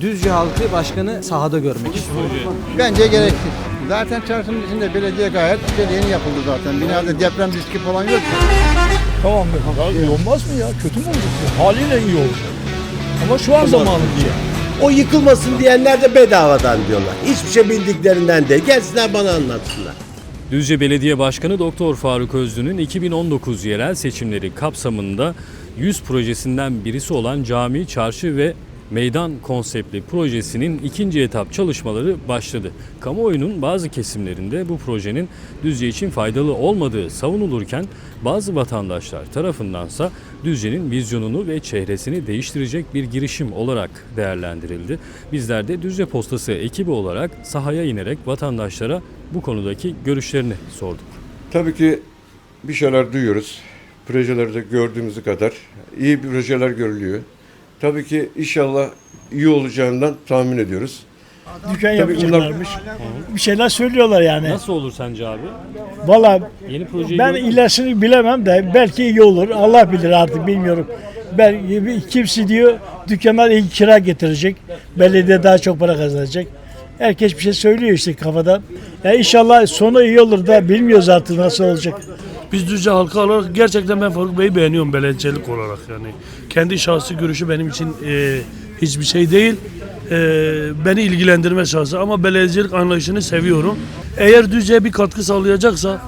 Düzce halkı başkanı sahada görmek istiyor. Bence gereksiz. Zaten çarşının içinde belediye gayet yeni yapıldı zaten. Binada deprem riski falan yok. Tamam mı? Ya iyi olmaz mı ya? Kötü mü olacak? Haliyle iyi olacak. Ama şu an zamanı diye. O yıkılmasın diyenler de bedavadan diyorlar. Hiçbir şey bildiklerinden değil. Gelsinler bana anlatsınlar. Düzce Belediye Başkanı Doktor Faruk Özlü'nün 2019 yerel seçimleri kapsamında 100 projesinden birisi olan cami, çarşı ve meydan konseptli projesinin ikinci etap çalışmaları başladı. Kamuoyunun bazı kesimlerinde bu projenin Düzce için faydalı olmadığı savunulurken bazı vatandaşlar tarafındansa Düzce'nin vizyonunu ve çehresini değiştirecek bir girişim olarak değerlendirildi. Bizler de Düzce Postası ekibi olarak sahaya inerek vatandaşlara bu konudaki görüşlerini sorduk. Tabii ki bir şeyler duyuyoruz. Projelerde gördüğümüz kadar iyi projeler görülüyor. Tabii ki inşallah iyi olacağından tahmin ediyoruz. Dükkan Tabii yapacaklarmış. Bir şeyler söylüyorlar yani. Nasıl olur sence abi? Valla Yeni projeyi ben gördün mü? ilerisini bilemem de belki iyi olur. Allah bilir artık bilmiyorum. Belki kimisi diyor dükkanlar iyi kira getirecek. Belediye daha çok para kazanacak. Herkes bir şey söylüyor işte kafadan. Ya inşallah sonu iyi olur da bilmiyoruz artık nasıl olacak. Biz Düzce halkı olarak gerçekten ben Faruk Bey'i beğeniyorum belediyecilik olarak yani. Kendi şahsi görüşü benim için e, hiçbir şey değil. E, beni ilgilendirme şahsı ama belediyecilik anlayışını seviyorum. Eğer Düzce'ye bir katkı sağlayacaksa,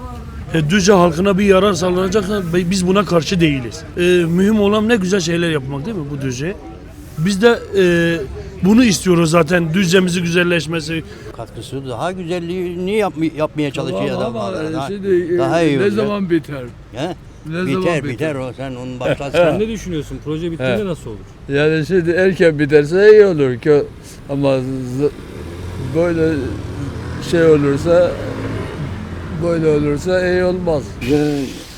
e, Düzce halkına bir yarar sağlanacaksa biz buna karşı değiliz. E, mühim olan ne güzel şeyler yapmak değil mi bu Düzce'ye? Biz de e, bunu istiyoruz zaten Düzce'mizi güzelleşmesi, katkısı daha güzelliğini yapma, yapmaya çalışıyor adam. Daha, şimdi e, daha iyi ne olacak. zaman biter? He? Ne zaman biter biter? biter o sen onun Sen başlasın. ne düşünüyorsun? Proje bittiğinde nasıl olur? Yani şimdi erken biterse iyi olur ki ama böyle şey olursa böyle olursa iyi olmaz.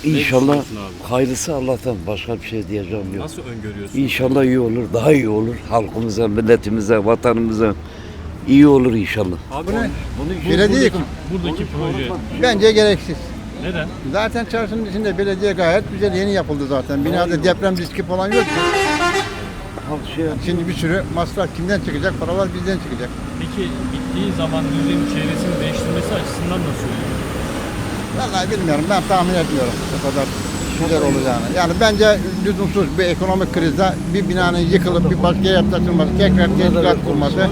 İnşallah düşünüyorsun abi? hayırlısı Allah'tan başka bir şey diyeceğim yok. Nasıl öngörüyorsun? İnşallah iyi olur, daha iyi olur halkımıza, milletimize, vatanımıza iyi olur inşallah. Abi bu, Belediye buradaki, buradaki proje Bence gereksiz. neden? Zaten çarşının içinde belediye gayet güzel yeni yapıldı zaten. Binada deprem riski falan yok. Halk şey Şimdi bir sürü masraf kimden çıkacak? Paralar bizden çıkacak. Peki bittiği zaman Düzce'nin çevresini değiştirmesi açısından nasıl olur? Vallahi bilmiyorum ben tahmin etmiyorum bu kadar güzel olacağını. Yani bence lüzumsuz bir ekonomik krizde bir binanın yıkılıp bir başka yere taşınması, tekrar tesilat kurması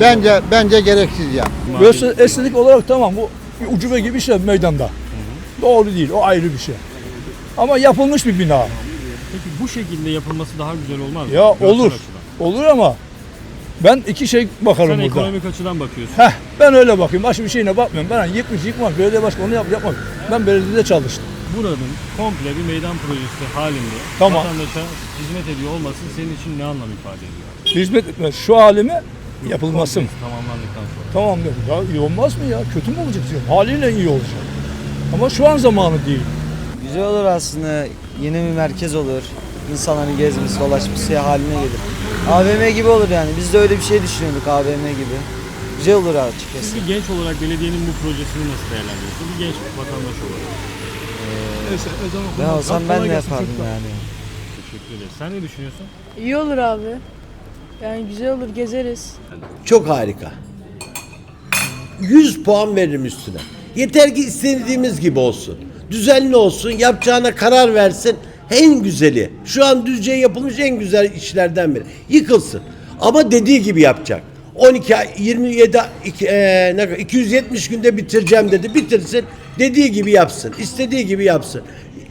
bence bence gereksiz ya. Burası estetik olarak tamam bu bir ucube gibi şey meydanda. Doğru değil o ayrı bir şey. Ama yapılmış bir bina. Peki bu şekilde yapılması daha güzel olmaz mı? Ya Görsel olur. açıdan. Olur ama ben iki şey bakarım Sen burada. ekonomik açıdan bakıyorsun. Heh, ben öyle bakıyorum. Başka bir şeyine bakmıyorum. Ben yıkmış yıkmak, belediye başkanı onu yap, yapmak. Ben belediyede çalıştım. Buranın komple bir meydan projesi halinde Tamam. vatandaşa hizmet ediyor olması senin için ne anlam ifade ediyor? Hizmet etmez. Şu halime yapılması mı? Tamamlandıktan sonra. Tamam. Ya iyi olmaz mı ya? Kötü mü olacak diyorum. Haliyle iyi olacak. Ama şu an zamanı değil. Güzel olur aslında. Yeni bir merkez olur. İnsanların gezmesi, dolaşması haline gelir. AVM gibi olur yani. Biz de öyle bir şey düşünüyorduk AVM gibi. Güzel olur açıkçası. Siz bir genç olarak belediyenin bu projesini nasıl değerlendiriyorsunuz? Bir genç vatandaş olarak. Neyse, o zaman Ben olsam ben de yapardım yani. Teşekkür ederiz. Sen ne düşünüyorsun? İyi olur abi. Yani güzel olur gezeriz. Çok harika. 100 puan veririm üstüne. Yeter ki istediğimiz gibi olsun. Düzenli olsun, yapacağına karar versin. En güzeli. Şu an Düzce'ye yapılmış en güzel işlerden biri. Yıkılsın. Ama dediği gibi yapacak. 12 ay, 27 iki- eee, ne kadar, 270 günde bitireceğim dedi. Bitirsin. Dediği gibi yapsın. istediği gibi yapsın.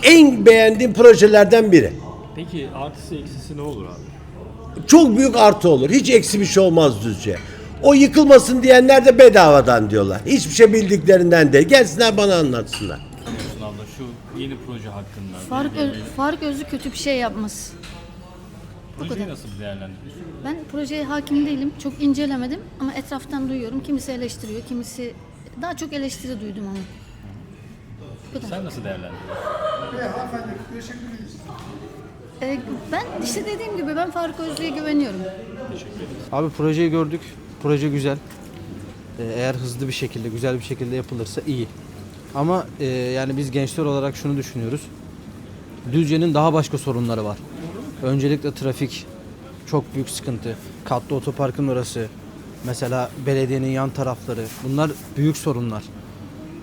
En beğendiğim projelerden biri. Peki artısı eksisi ne olur abi? Çok büyük artı olur. Hiç eksi bir şey olmaz Düzce. O yıkılmasın diyenler de bedavadan diyorlar. Hiçbir şey bildiklerinden değil. Gelsinler bana anlatsınlar. Yeni proje hakkında. Faruk, Öz, Faruk Özlü kötü bir şey yapmaz. Projeyi kadar. nasıl değerlendiriyorsun? Ben projeye hakim değilim. Çok incelemedim ama etraftan duyuyorum. Kimisi eleştiriyor, kimisi daha çok eleştiri duydum ama. Bu kadar. Sen nasıl değerlendiriyorsun? Ee, ben işte dediğim gibi ben Faruk Özlü'ye güveniyorum. Abi projeyi gördük. Proje güzel. Ee, Eğer hızlı bir şekilde, güzel bir şekilde yapılırsa iyi. Ama e, yani biz gençler olarak şunu düşünüyoruz. Düzce'nin daha başka sorunları var. Öncelikle trafik, çok büyük sıkıntı. Katlı otoparkın orası. Mesela belediyenin yan tarafları. Bunlar büyük sorunlar.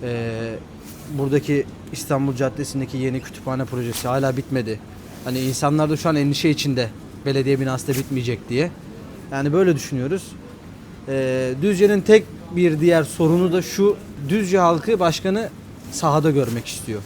Ee, buradaki İstanbul Caddesi'ndeki yeni kütüphane projesi hala bitmedi. Hani insanlar da şu an endişe içinde belediye binası da bitmeyecek diye. Yani böyle düşünüyoruz. Ee, Düzce'nin tek bir diğer sorunu da şu. Düzce halkı başkanı sahada görmek istiyor.